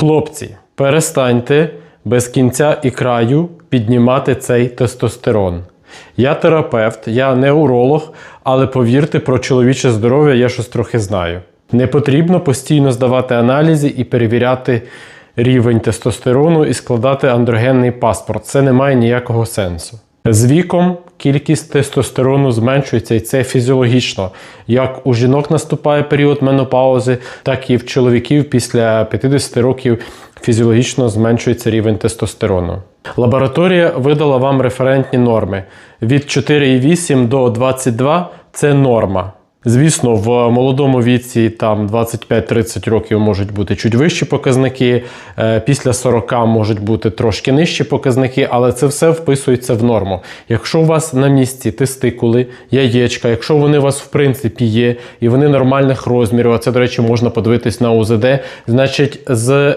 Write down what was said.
Хлопці, перестаньте без кінця і краю піднімати цей тестостерон. Я терапевт, я не уролог, але повірте, про чоловіче здоров'я я щось трохи знаю. Не потрібно постійно здавати аналізи і перевіряти рівень тестостерону і складати андрогенний паспорт. Це не має ніякого сенсу. З віком кількість тестостерону зменшується, і це фізіологічно. Як у жінок наступає період менопаузи, так і в чоловіків після 50 років фізіологічно зменшується рівень тестостерону. Лабораторія видала вам референтні норми від 4,8 до 22 це норма. Звісно, в молодому віці там 25-30 років можуть бути чуть вищі показники, е, після 40 можуть бути трошки нижчі показники, але це все вписується в норму. Якщо у вас на місці тестикули, яєчка, якщо вони у вас в принципі є і вони нормальних розмірів, а це, до речі, можна подивитись на УЗД, значить з